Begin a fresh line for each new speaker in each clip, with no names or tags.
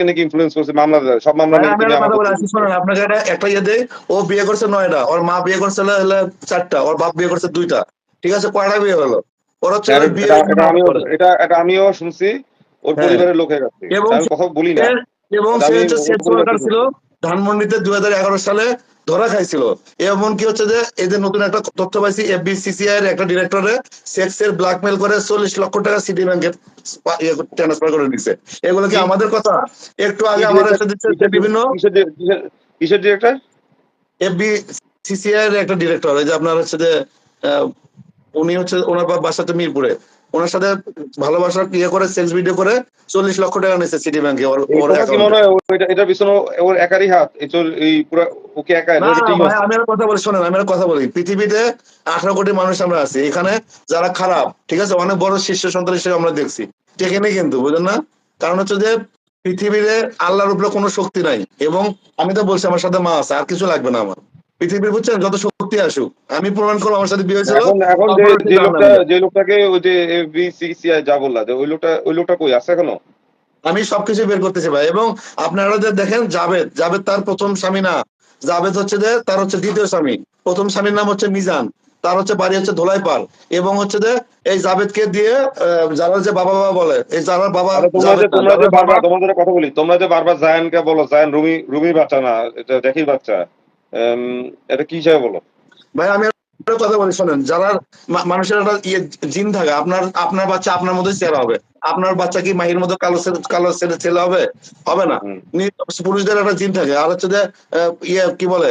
নাকি ইনফ্লুয়েন্স করছে মামলা সব মামলা নাকি তুমি আমাকে
আপনাকে একটা ইয়ে দেই ও বিয়ে করছে নয়টা ওর মা বিয়ে করছে হলো চারটা ওর বাপ বিয়ে করছে দুইটা ঠিক আছে কয়টা বিয়ে হলো? ওর হচ্ছে বিয়ে
এটা- এটা আমিও এটা এটা আমিও শুনছি ওর
হ্যাঁ।
পরিবারের লোকের কাছে কথা বলি না।
এবং সে হচ্ছে
ওর
সেক্স ওয়ার্কার ছিল। ধানমন্ডিতে দুই হাজার এগারো সালে ধরা খাইছিল এমন কি হচ্ছে যে এই যে নতুন একটা তথ্য পাইছি এফবিসিসিআই এর একটা ডিরেক্টরে সেক্স এর ব্ল্যাকমেল করে চল্লিশ লক্ষ টাকা সিটি ব্যাংকে ট্রান্সফার করে দিচ্ছে এগুলো কি? আমাদের কথা একটু আগে
director?
দিচ্ছে বিভিন্ন
কিসের ডিরেক্টর
এফবি সিসিআই এর একটা ডিরেক্টর এই যে আপনার হচ্ছে যে উনি হচ্ছে ওনার বাসা তো মিরপুরে ওনার সাথে ভালোবাসার ইয়ে করে সেলস ভিডিও করে চল্লিশ লক্ষ টাকা নিচ্ছে সিটি ব্যাংকে
এটার পিছনে ওর একারই হাত? এই পুরো ওকে একা।
আমি একটা কথা বলি শোনেন আমি একটা কথা বলি। পৃথিবীতে আঠারো কোটি মানুষ আমরা আছি। এখানে যারা খারাপ ঠিক আছে? অনেক বড় শীর্ষ সন্তান হিসেবে আমরা দেখছি। ঠিক নেই কিন্তু বুঝলেন না? কারণ হচ্ছে যে পৃথিবীতে আল্লাহর উপরে কোনো শক্তি নাই। এবং আমি তো বলছি আমার সাথে মা আছে আর কিছু লাগবে না আমার। পৃথিবীর বুঝছেন? যত শক্তি আসুক। আমি প্রমাণ করব আমার সাথে বিয়ে হয়েছিল।
এখন যে লোকটা যে লোকটাকে ওই যে এফবিসিসিআই যা বললা যে ওই লোকটা ওই লোকটা কই? আছে এখনও?
আমি সবকিছু বের করতেছি ভাই এবং আপনারা যে দেখেন জাভেদ। জাভেদ তার প্রথম স্বামী না। জাভেদ হচ্ছে যে তার হচ্ছে দ্বিতীয় স্বামী। প্রথম স্বামীর নাম হচ্ছে মিজান। তার হচ্ছে বাড়ি হচ্ছে ধোলাইপাল। এবং হচ্ছে যে এই জাভেদকে দিয়ে যারা যে বাবা বাবা বলে এই যারা বাবা
তোমাদের কথা বলি। তোমরা যে বারবার জায়ানকে বলো জায়ান রুমি রুমির বাচ্চা না এটা জ্যাকির বাচ্চা। এটা কি হিসাবে বলো?
ভাই আমি কথা বলি শোনেন যারা মানুষের একটা ইয়ে জিন থাকে আপনার আপনার বাচ্চা আপনার মধ্যে চেহারা হবে। আপনার বাচ্চা কি মাহির মতো কালো কালো ছেলে ছেলে হবে? হবে না। পুরুষদের একটা জিন থাকে। আর হচ্ছে যে ইয়ে কি বলে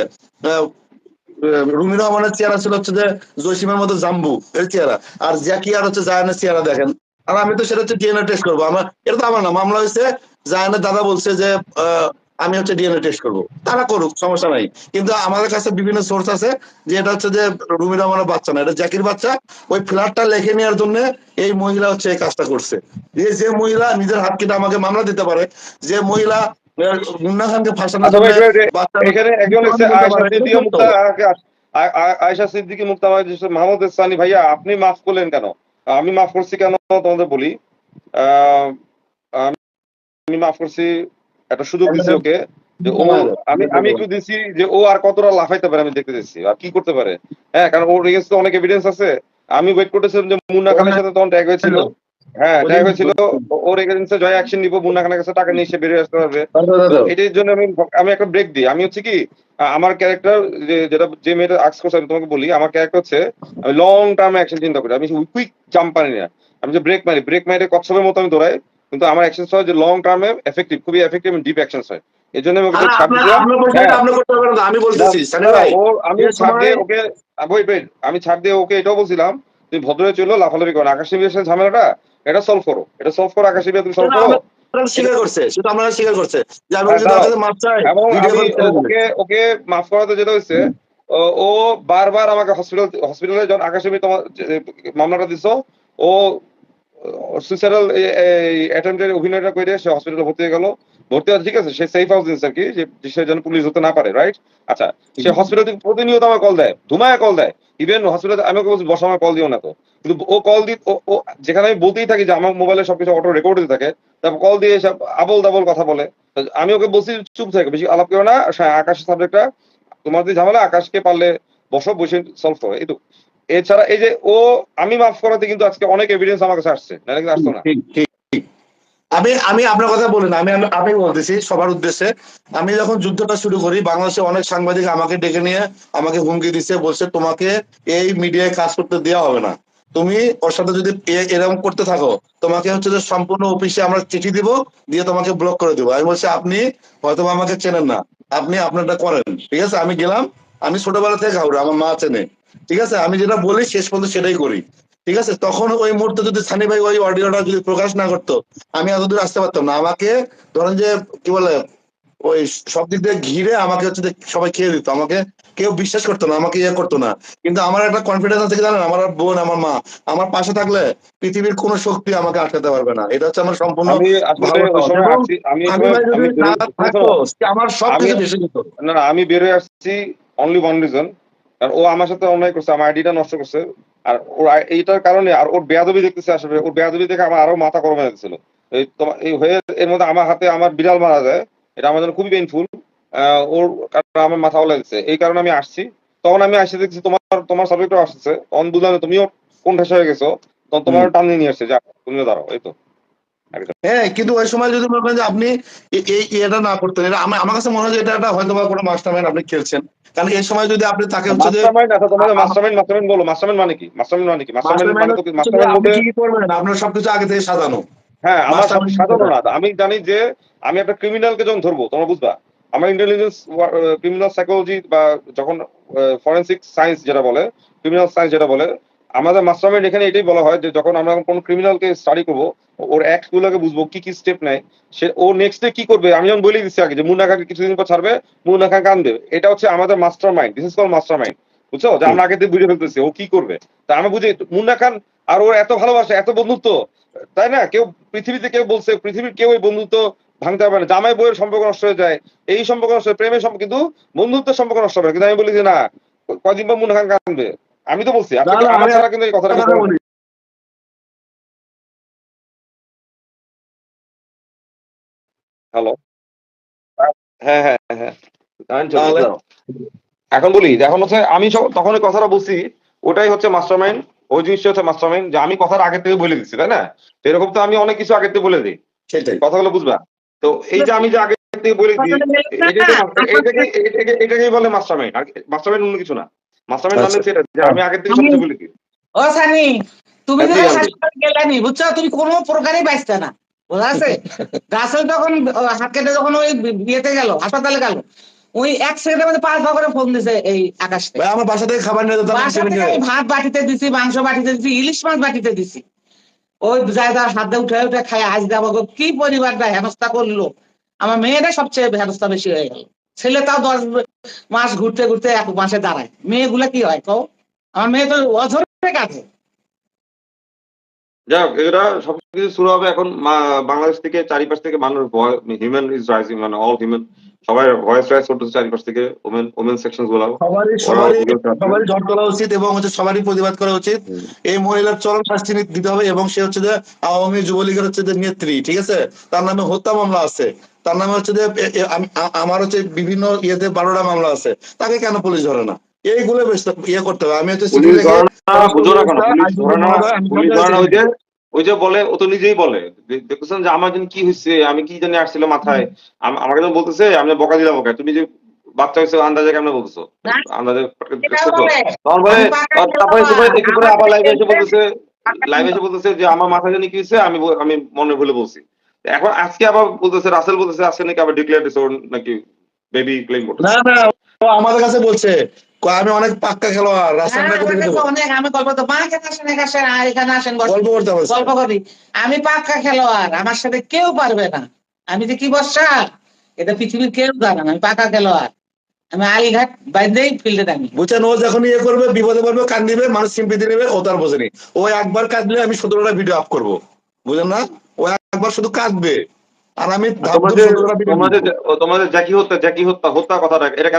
রুমি রহমানের চেহারা ছিল হচ্ছে যে জসিমের মতো জাম্বু এর চেহারা। আর জ্যাকি আর হচ্ছে জায়ানের চেহারা দেখেন। আর আমি তো সেটা হচ্ছে ডিএনএ টেস্ট করব। আমার এটা তো আমার না মামলা হয়েছে জায়ানের দাদা বলছে যে আহ, আমি হচ্ছে ডিএনএ টেস্ট করব। তারা করুক সমস্যা নাই। কিন্তু আমাদের কাছে বিভিন্ন সোর্স আছে যে এটা হচ্ছে যে রুমি রহমানের বাচ্চা না এটা জ্যাকির বাচ্চা। ওই ফ্ল্যাটটা লেখে নেওয়ার জন্য এই মহিলা হচ্ছে এই কাজটা করছে। যে যে মহিলা নিজের হাত কেটে আমাকে মামলা দিতে পারে যে মহিলা মুন্না খানকে ফাঁসানোর
আচ্ছা
জন্য
এখানে- একজন আয়সা সিদ্দিকি মুক্তা মাহমুদ ইসলানি ভাইয়া আপনি মাফ করলেন কেন? আমি মাফ করছি কেন? তোমাদের বলি। আহ, আমি মাফ করছি। একটা সুযোগ দিছি ওকে যে ও আমি আমি একটু দিছি যে ও আর কতটা লাফাইতে পারে আমি দেখতে দিচ্ছি আর কি করতে পারে? হ্যাঁ কারণ ওর এগেন্সে অনেক এভিডেন্স আছে। আমি ওয়েট করতেছিলাম যে মুন্না খানের সাথে তখন ট্যাগ হয়েছিল। হ্যাঁ ট্যাগ হয়েছিল ওর এগেন্সে জয় অ্যাকশন নিব মুন্না খানের কাছে টাকা নিয়ে এসে বেরিয়ে আসতে হবে। এটার জন্য আমি আমি একটা ব্রেক দিই। আমি হচ্ছে কি আমার ক্যারেক্টার যে যেটা যে মেয়েটা আক্স করছে আমি তোমাকে বলি আমার ক্যারেক্টার হচ্ছে আমি লং টার্ম অ্যাকশন চিন্তা করি। আমি কুইক জাম্প পারি না। আমি যে ব্রেক মারি ব্রেক মারি কচ্ছপের মতো আমি দৌড়াই। কিন্তু আমার অ্যাকশন হয় যে লং টার্মে এফেক্টিভ খুবই এফেক্টিভ ডিপ অ্যাকশন হয়। এই জন্য আমি
আমি
ছাড় দিয়ে ওকে ওয়েট ওয়েট আমি ছাড় দিয়ে ওকে এটাও বলছিলাম তুমি ভদ্র চলো লাফালাফি করো আকাশ সাথে ঝামেলাটা এটা সলভ করো। এটা সলভ করো আকাশ তুমি সলভ করো।
স্বীকার করছে সেটা আপনারা স্বীকার করছে। যে আমি
হ্যাঁ,
যদি। চাই।
ওকে ওকে মাফ করাতে যেটা হয়েছে ও- বারবার আমাকে হসপিটাল হসপিটালে যখন আকাশ তোমার মামলাটা দিছো ও সুইসাইডাল অ্যাটেম্পটের অভিনয়টা করে সে হসপিটালে ভর্তি হয়ে গেল। ভর্তি হওয়া ঠিক আছে, সে সেফ হাউস আর কি সে যেন পুলিশ হতে না পারে রাইট আচ্ছা সে হসপিটাল থেকে প্রতিনিয়ত আমার কল দেয়, ধুমায় কল দেয়। ইভেন আমি ওকে বলছি, বসা আমার কল দিও না তো। কিন্তু ও কল দি ও- যেখানে আমি বলতেই থাকি যে আমার মোবাইলে সবকিছু অটো রেকর্ড থাকে, তারপর কল দিয়ে সব আবল দাবল কথা বলে। আমি ওকে বলছি, চুপ থাকে, বেশি আলাপ করো না আকাশের সাবজেক্টটা তোমার যে ঝামেলা, আকাশকে পারলে বসো, বসে সলভ করো। এই তো। এছাড়া এই যে ও, আমি মাফ করাতে কিন্তু আজকে অনেক এভিডেন্স আমার কাছে আসছে। নাহলে কিন্তু আসতো না।
আমি আমি আপনার কথা বলি না, আমি, আমি- বলতেছি সবার উদ্দেশ্যে। আমি যখন যুদ্ধটা শুরু করি, বাংলাদেশে অনেক সাংবাদিক আমাকে ডেকে নিয়ে আমাকে হুমকি দিচ্ছে, বলছে তোমাকে এই মিডিয়ায় কাজ করতে দেওয়া হবে না। তুমি ওর সাথে যদি এরকম করতে থাকো, তোমাকে হচ্ছে যে সম্পূর্ণ অফিসে আমরা চিঠি দিব, দিয়ে তোমাকে ব্লক করে দেবো। আমি বলছি, আপনি হয়তো আমাকে চেনেন না। আপনি আপনারটা করেন। ঠিক আছে? আমি গেলাম, আমি ছোটবেলা থেকে খাব আমার মা চেনে। ঠিক আছে? আমি যেটা বলি শেষ পর্যন্ত সেটাই করি। ঠিক আছে? তখন ওই মুহূর্তে যদি সানি ভাই ওই অডিওটা যদি প্রকাশ না করতো আমি এতদূর আসতে পারতাম না। আমাকে ধরেন যে কি বলে ওই সব দিক দিয়ে ঘিরে আমাকে হচ্ছে সবাই খেয়ে দিত। আমাকে কেউ বিশ্বাস করতো না আমাকে ইয়ে করতো না। কিন্তু আমার একটা কনফিডেন্স আছে জানেন? আমার বোন আমার মা আমার পাশে থাকলে পৃথিবীর কোনো শক্তি আমাকে আটকাতে পারবে না। এটা হচ্ছে আমার সম্পূর্ণ আমার সব কিছু বেশি
না আমি বের হয়ে আসছি অনলি ওয়ান রিজন কারণ ও আমার সাথে অন্যায় করছে আমার আইডিটা নষ্ট করছে। আর ওর এইটার কারণে আর ওর বেয়াদবি দেখতেছে আসলে। ওর বেয়াদবি দেখে আমার আরও মাথা গরম হয়ে গেছিল। এই তোমার এই হয়ে এর মধ্যে আমার হাতে আমার বিড়াল মারা যায়। এটা আমার জন্য খুবই পেইনফুল ওর কারণে আমার মাথা লাগছে এই কারণে আমি আসছি। তখন আমি আসে দেখছি তোমার তোমার সাবজেক্টও আসছে। তখন বুঝলাম তুমিও কোন ঠাসা হয়ে গেছো। তখন তোমার টান নিয়ে আসছে। যা তুমিও দাঁড়াও। এই তো।
হ্যাঁ কিন্তু ওই সময় যদি মনে করেন যে আপনি এটা না করতেন এটা আমার কাছে মনে হয় যে এটা একটা হয়তো বা কোনো আপনি খেলছেন। কারণ এই সময় যদি আপনি তাকে হচ্ছে যে
মাস্টারমাইন্ড আচ্ছা মাস্টারমাইন্ড বলো। মাস্টারমাইন্ড মানে কি? মাস্টারমাইন্ড মানে কি? মাস্টারমাইন্ড মানে তো মাস্টারমাইন্ড
আপনি কি করবেন? আপনার সবকিছু আগে থেকে সাজানো।
হ্যাঁ আমার সাধারণ না। আমি জানি যে আমি একটা ক্রিমিনালকে যখন ধরবো তোমরা বুঝবা? আমার ইন্টেলিজেন্স ক্রিমিনাল সাইকোলজি বা যখন ফরেন্সিক সায়েন্স যেটা বলে ক্রিমিনাল সায়েন্স যেটা বলে আমাদের মাস্টারমাইন্ড এখানে এটাই বলা হয় যে যখন আমরা কোনো ক্রিমিনালকে স্টাডি করব, ওর অ্যাক্ট গুলোকে বুঝব, কি কি স্টেপ নেয়, সে ও নেক্সট ডে কি করবে? আমি যেমন বলেই দিচ্ছি আগে যে মুন্না খানকে কিছুদিন পর ছাড়বে, মুন্না খান কান্দবে এটা হচ্ছে আমাদের master mind this is call master mind বুঝছ? যে আমরা আগে থেকে বুঝে ফেলতেছি, ও কি করবে? তা আমি বুঝি, মুন্না খান আর ওর এত ভালোবাসা, এত বন্ধুত্ব, তাই না? কেউ পৃথিবীতে কেউ বলছে, পৃথিবীর কেউ এই বন্ধুত্ব ভাঙতে পারবে না। জামাই বইয়ের সম্পর্ক নষ্ট হয়ে যায়, এই সম্পর্ক নষ্ট প্রেমের সম্পর্ক, কিন্তু বন্ধুত্বের সম্পর্ক নষ্ট হবে কিন্তু আমি বলি যে না কয়দিন পর মুন্না খান কাঁদবে। আমি তো বলছি আপনি আমার
আমি-
ছাড়া কিন্তু এই কথাটা। হ্যালো। হ্যাঁ হ্যাঁ হ্যাঁ যাব। এখন বলি এখন হচ্ছে আমি সব- তখন ওই কথাটা বলছি ওটাই হচ্ছে মাস্টার মাইন্ড ওই জিনিসটা হচ্ছে মাস্টার মাইন্ড যে আমি কথার আগে থেকে বলে দিচ্ছি তাই না? এরকম তো আমি অনেক কিছু আগে থেকে বলে দিই।
সেটাই।
কথাগুলো বুঝবা? তো এই যে আমি যে আগে থেকে বলে দিই এটাকে বলে মাস্টার মাইন্ড আর মাস্টার মাইন্ড অন্য কিছু না। মাস্টার মাইন্ড মানে এটা যে আমি আগে থেকে সব কিছু বলে
ও সানি তুমি তো। হাসপাতালে গেলানি বুঝছ? তুমি কোনো প্রকারই বাঁচতে না বোঝা আছে রাসেল তখন ও, হাত কেটে যখন ওই বিয়েতে গেল হাসপাতালে গেল ওই এক সেকেন্ডের মধ্যে পাঁচবার করে ফোন দিছে এই আকাশ
ভাই আমার বাসা থেকে খাবার নিয়ে যেতাম
ভাত বাটিতে দিছি মাংস বাটিতে দিছি ইলিশ মাছ বাটিতে দিছি। ওই জায়গার হাত দিয়ে উঠে উঠে খাই আজ দেবো গো, কি পরিবারটা হেনস্থা করল। আমার মেয়েটা সবচেয়ে হেনস্থা বেশি হয়ে গেল। ছেলে তাও দশ মাস ঘুরতে ঘুরতে এক মাসে দাঁড়ায়। মেয়েগুলা কি হয় কও? আমার মেয়ে তো অঝরে কাছে
যাই হোক সবকিছু শুরু হবে এখন বাংলাদেশ থেকে চারিপাশ থেকে মানুষ হিউম্যান ইজ রাইজিং মানে অল হিউম্যান সবাই ভয়েস করতেছে চারিপাশ থেকে ওমেন ওমেন সেকশনগুলো
সবারই সবারই সবারই ঝড় তোলা উচিত এবং হচ্ছে সবারই প্রতিবাদ করা উচিত। এই মহিলার চরম শাস্তি দিতে হবে এবং সে হচ্ছে যে আওয়ামী যুবলীগের হচ্ছে যে নেত্রী ঠিক আছে? তার নামে হত্যা মামলা আছে। তার নামে হচ্ছে যে আমার হচ্ছে বিভিন্ন ইয়েতে বারোটা মামলা আছে। তাকে কেন পুলিশ ধরে না? এইগুলো বেশ ইয়ে করতে হবে। আমি হচ্ছে
ওই যে বলে ও তো নিজেই বলে দে- দেখতেছেন যে আমার জন্য কি হয়েছে আমি কি জানি আসছিল মাথায়। আমাকে তো বলতেছে আমি বকা দিলাম ওকে তুমি যে বাচ্চা হয়েছে আন্দাজে কেমন বলতেছো?
না।
আন্দাজে তখন বলে তারপরে একটু পরে আবার লাইভে এসে বলতেছে লাইভে এসে বলতেছে যে আমার মাথা জানি কি হয়েছে আমি আমি মনে ভুলে বলছি। এখন আজকে আবার বলতেছে রাসেল বলতেছে আজকে নাকি আবার ডিক্লেয়ার দিছে নাকি বেবি ক্লেম করতেছে।
না না ও আমাদের কাছে বলছে আমি অনেক পাক্কা খেলোয়াড় রাস্তাঘাটে
হ্যাঁ,
দেবো।
অনেক আমি গল্প তো মা আসেন আসেন আর এখানে আসেন
গল্প করতে
গল্প করি আমি পাক্কা খেলোয়াড় আমার সাথে কেউ পারবে না। আমি যে কি বর্ষা এটা পৃথিবীর কেউ জানে না আমি পাকা খেলোয়াড়। আমি আলিঘাট বাইরেই ফিল্ডে নামি
বুঝছেন ও যখন ইয়ে করবে বিপদে পড়বে কান্দিবে মানুষ সিম্পিতি নেবে ও তার বোঝেনি ও একবার কাঁদলে আমি সতেরোটা ভিডিও আপ করব। বুঝলেন না? ও একবার শুধু কাঁদবে। আর আমি
যে জ্যাকি হত্যা জ্যাকি হত্যা হত্যা কথাটা এটা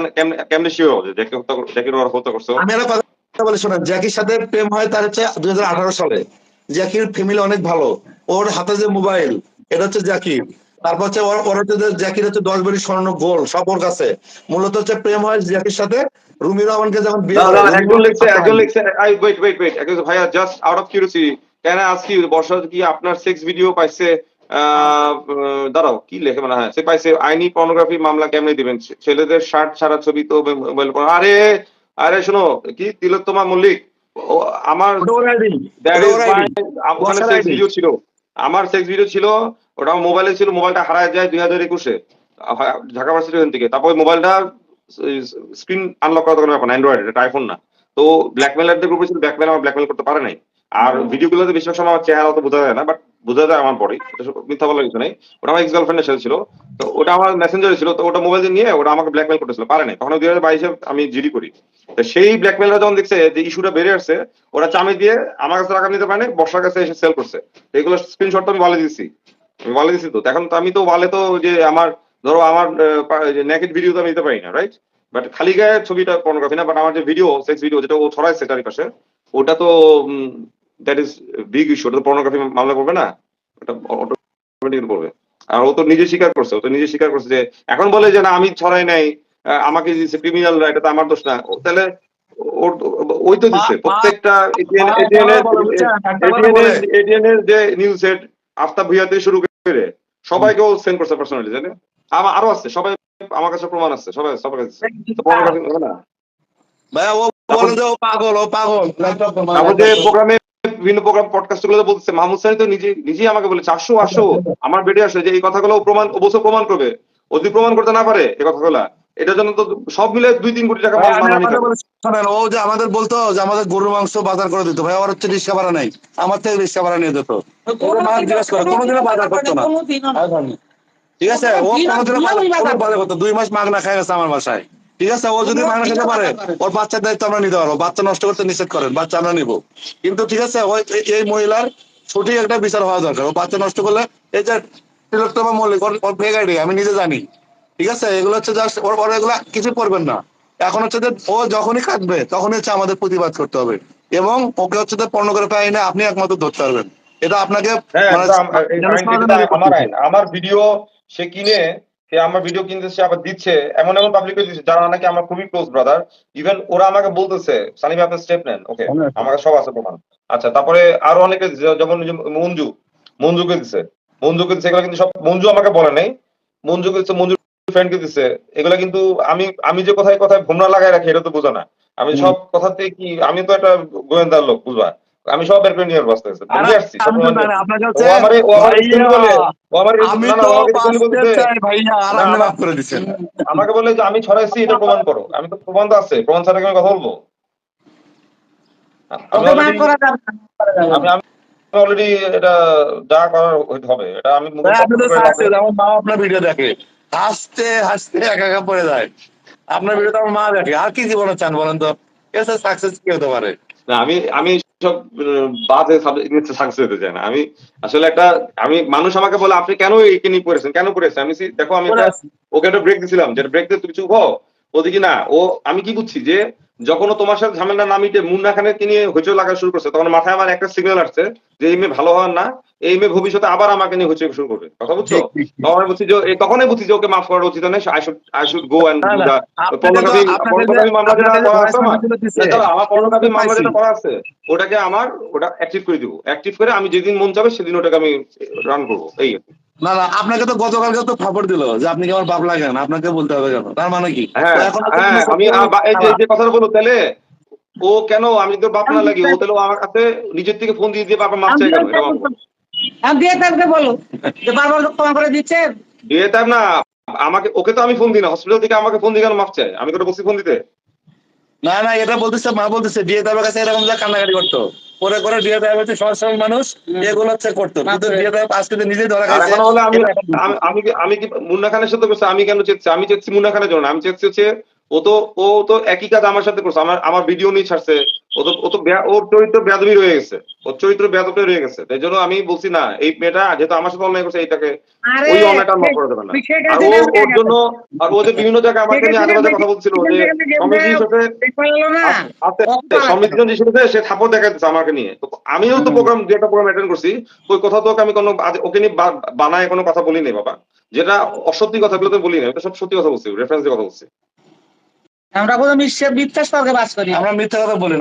কেমনে শিওর যে জ্যাকি হত্যা কর- জ্যাকির হত্যা করছ?
আমি একটা কথা বলে জ্যাকির সাথে প্রেম হয় তার হচ্ছে দুই সালে। জ্যাকির ফ্যামিলি অনেক ভালো। ওর হাতে যে মোবাইল এটা হচ্ছে জ্যাকির। তারপর হচ্ছে ওর হচ্ছে যে জ্যাকির হচ্ছে দশ বারি স্বর্ণ গোল সব ওর কাছে। মূলত হচ্ছে প্রেম হয় জ্যাকির সাথে। রুমি রহমানকে যখন বিয়ে
একজন লিখছে
রহমান-
একজন লিখছে আই ওয়েট ওয়েট ওয়েট একজন ভাইয়া just out of curiosity can I ask Barsha কি আপনার সেক্স ভিডিও পাইছে? দাঁড়াও কি লেখে মানে হ্যাঁ? সে পাইছে আইনি পর্নোগ্রাফি মামলা কেমনে দিবেন? ছেলেদের শার্ট ছাড়া ছবি তো মোবাইল আরে আরে শোনো কি তিলোত্তমা মল্লিক? আমার। ওখানে সেক্স ভিডিও ছিল। আমার সেক্স ভিডিও ছিল ওটা মোবাইলে ছিল মোবাইলটা হারায় যায় দুই হাজার একুশে। ঢাকা ভার্সিটি ওখান থেকে। তারপর মোবাইলটা স্ক্রিন আনলক করা দরকার ব্যাপার অ্যান্ড্রয়েড এটা আইফোন না। তো ব্ল্যাকমেলারদের গ্রুপে ছিল ব্ল্যাকমেল আমার ব্ল্যাকমেল করতে পারে নাই। আর ভিডিও ভিডিওগুলোতে বেশিরভাগ সময় আমার চেহারা তো বোঝা যায় না বাট বোঝা যায় আমার পরে মিথ্যা বলার কিছু নেই। ওটা আমার এক্স গার্লফ্রেন্ডের সাথে ছিল, তো ওটা আমার মেসেঞ্জারে ছিল, তো ওটা মোবাইল নিয়ে ওটা আমাকে ব্ল্যাকমেল করতেছিল, পারে নাই। তখন দুই হাজার বাইশে আমি জিডি করি। তো সেই ব্ল্যাকমেলরা যখন দেখছে যে ইস্যুটা বেড়ে আসছে, ওরা চামে দিয়ে আমার কাছে টাকা নিতে পারে বর্ষার কাছে এসে সেল করছে। এগুলো স্ক্রিনশট তো আমি বলে দিচ্ছি আমি বলে দিচ্ছি তো। এখন তো আমি তো বলে তো যে আমার, ধরো আমার নেকেট ভিডিও তো আমি দিতে পারি না রাইট বাট খালি গায়ে ছবিটা পর্নোগ্রাফি না বাট আমার যে ভিডিও সেক্স ভিডিও যেটা ও ছড়াইছে চারিপাশে, ওটা তো দ্যাট ইজ বিগ ইস্যু ওটা তো পর্নোগ্রাফি মামলা করবে না? ওটা অটোমেটিক পড়বে আর ও তো নিজে স্বীকার করছে ও তো নিজে স্বীকার করছে যে এখন বলে যে না আমি ছড়াই নাই আমাকে দিচ্ছে ক্রিমিনাল এটা তো আমার দোষ না। তাহলে ওই তো দিচ্ছে। প্রত্যেকটা এর যে নিউজ সেট আফতাব ভুইয়া থেকে শুরু করে সবাইকেও সেন্ড করছে পার্সোনালি জানেন? আমার আরও আছে সবাই আমার কাছে প্রমাণ আছে সবাই সবার কাছে না?
ভাইয়া ও যে ও পাগল ও পাগল। ল্যাপটপ
তারপর যে প্রোগ্রামে বিভিন্ন প্রোগ্রাম পডকাস্টগুলো বলছে মাহমুদ সানি তো নিজে নিজেই আমাকে বলেছে আসো আসো আমার বেডে আসো। যে এই কথাগুলো প্রমাণ অবশ্য প্রমাণ করবে। ও যদি প্রমাণ করতে না পারে এই কথাগুলা এটার জন্য তো সব মিলে দুই তিন কোটি টাকা
শোনেন, ও যে আমাদের বলতো যে আমাদের গরুর মাংস বাজার করে দিত। ভাই আমার হচ্ছে রিক্সা ভাড়া নাই। আমার থেকে রিক্সা ভাড়া নিয়ে দিত কোনোদিনও বাজার করতো না। ঠিক আছে? ও
দুই মাস-
কোনোদিনও বাজার- করতো। দুই মাস মাগনা খাই গেছে আমার বাসায়। ঠিক আছে ও যদি মাগনা খেতে পারে ওর বাচ্চার দায়িত্ব আমরা নিতে পারব। বাচ্চা নষ্ট করতে নিষেধ করেন বাচ্চা আমরা নিবো। কিন্তু ঠিক আছে ওই এই- মহিলার সঠিক একটা বিচার হওয়া দরকার। ও বাচ্চা নষ্ট করলে এই যে তিলোত্তমা মল্লিক ওর- আইডি আমি নিজে জানি। ঠিক আছে এগুলো হচ্ছে জাস্ট ওর ওর এগুলো কিছু করবেন না। এখন হচ্ছে যে ও যখনই কাটবে তখনই হচ্ছে আমাদের প্রতিবাদ করতে হবে। এবং ওকে হচ্ছে যে পর্নোগ্রাফি আইনে আপনি একমাত্র ধরতে পারবেন। এটা আপনাকে
হ্যাঁ
মানে
আমার ভিডিও সে কিনে সে আমার ভিডিও কিনতে সে আবার দিচ্ছে এমন এমন পাবলিকে দিচ্ছে যারা নাকি আমার খুবই ক্লোজ ব্রাদার ইভেন ওরা আমাকে বলতেছে সালিম আপনি স্টেপ নেন ওকে। আমাকে সব আছে প্রমাণ। আচ্ছা তারপরে আরও অনেকে যেমন মঞ্জু মঞ্জুকে দিচ্ছে মঞ্জুকে দিচ্ছে এগুলো কিন্তু সব মঞ্জু আমাকে বলে নাই। মঞ্জুকে দিচ্ছে মঞ্জু ফ্রেন্ডকে দিচ্ছে এগুলা কিন্তু আমি আমি যে কথায় কথায় ভুমরা লাগাই রাখি এটা তো বোঝা না। আমি সব কথাতে কি আমি তো একটা গোয়েন্দার লোক বুঝবা? আমি সব বের করে নিয়ে ব্যস্ত আছে নিয়ে আসছি প্রমাণ ও আমারে ও আমারে
ভাইয়া,
বলে ও আমারে
আমি তো
বলতেছে,
চাই ভাইয়া আর আপনি মাফ করে দিচ্ছেন
আমাকে বলে যে আমি ছড়াইছি এটা প্রমাণ করো। আমি তো প্রমাণ তো আছে প্রমাণ ছাড়া কি আমি কথা বলব? আমি already-
করা যাবে না।
আমি আমি অলরেডি এটা যা করার হবে এটা আমি মুখে।
আমার মা আপনার ভিডিও দেখে হাসতে হাসতে একা একা পড়ে যায়। আপনার ভিডিও তো আমার মা দেখে আর কি জীবনে চান বলেন তো? এসে সাকসেস কি হতে পারে?
না আমি আমি সব বাজে সাকসেস হতে চায় না। আমি আসলে একটা আমি মানুষ আমাকে বলে আপনি কেন একে নিয়ে পড়েছেন? কেন পড়েছেন? আমি দেখো আমি ওকে একটা ব্রেক দিছিলাম যেটা ব্রেক দিয়ে তুমি চুপ হও। ওদিকে না ও আমি কি বুঝছি যে যখন তোমার সাথে ঝামেলা না মিটে মুন্না খানকে নিয়ে হইচই লাগা শুরু করছে তখন মাথায় আমার একটা সিগন্যাল আসছে যে এই মেয়ে ভালো হওয়ার না এই মেয়ে ভবিষ্যতে আবার আমাকে নিয়ে হইচই শুরু করবে। কথা বুঝছ। তখন বুঝছি যে তখনই বুঝছি যে ওকে মাফ করার উচিত নেই I should I should go and
না,
পর্নোগ্রাফি পর্নোগ্রাফি মামলা যেটা করা আছে আমার। না, দাঁড়াও, আমার পর্নোগ্রাফি মামলা যেটা করা আছে ওটাকে আমার ওটা অ্যাক্টিভ করে দিব। অ্যাক্টিভ করে আমি যেদিন মন চাবে সেদিন ওটাকে আমি রান করব। এই
না না আপনাকে তো গতকালকে তো খবর দিল যে আপনি কি আমার বাপ লাগেন? আপনাকে বলতে হবে কেন? তার মানে কি?
হ্যাঁ
তো
হ্যাঁ আমি যে কথাটা বলো তাহলে ও কেন আমি তো বাপ না লাগি? ও তাহলে আমার কাছে নিজের থেকে ফোন দিয়ে দিয়ে বাবা মাপ চাই কেন?
দিয়ে থাকবে বলো। যে বারবার লোক ক্ষমা করে দিচ্ছে।
দিয়ে তার না আমাকে ওকে তো আমি ফোন দিই না। হসপিটাল থেকে আমাকে ফোন দিয়ে কেন মাপ চাই আমি তো বসি ফোন দিতে?
না না এটা বলতেছে মা বলতেছে বিয়ে দেওয়ার কাছে এরকম যা কান্নাকাটি করতো। পরে করে বিয়ে দেওয়া হচ্ছে সহজ সরল মানুষ এগুলো হচ্ছে করতো। কিন্তু বিয়ে দেওয়া আজকে নিজেই ধরা
হলো আমি আমি আমি কি- মুন্না খানের সাথে করছি? আমি কেন চেয়েছি আমি চেয়েছি মুন্না খানের জন্য আমি চেয়েছি হচ্ছে ও তো ও তো একই কাজ আমার সাথে করছে। আমার আমার ভিডিও নিয়ে ছাড়ছে। ও তো ও তো ওর চরিত্র বেয়াদবি রয়ে গেছে। ওর চরিত্র রয়ে গেছে। তাই জন্য আমি বলছি না এই মেয়েটা যেহেতু আমার সাথে অন্যায় করছে এইটাকে ওই করে দেবে না। আর ও ওর জন্য আর ও যে বিভিন্ন জায়গায় আমাকে নিয়ে আজে বাজে কথা বলছিল যে সমিতির সাথে সমিতিজন যে সাথে সে থাপড় দেখাচ্ছে আমাকে নিয়ে। তো আমিও তো প্রোগ্রাম যেটা প্রোগ্রাম অ্যাটেন্ড করছি ওই কথা তো আমি কোনো ওকে নিয়ে বানায় কোনো কথা বলি নাই বাবা। যেটা অসত্যি কথাগুলো তো বলি না ওটা সব সত্যি কথা বলছি রেফারেন্স দিয়ে কথা বলছি।
আমরা কোনো মিথ্যা করি
আমরা মিথ্যা কথা বলি না।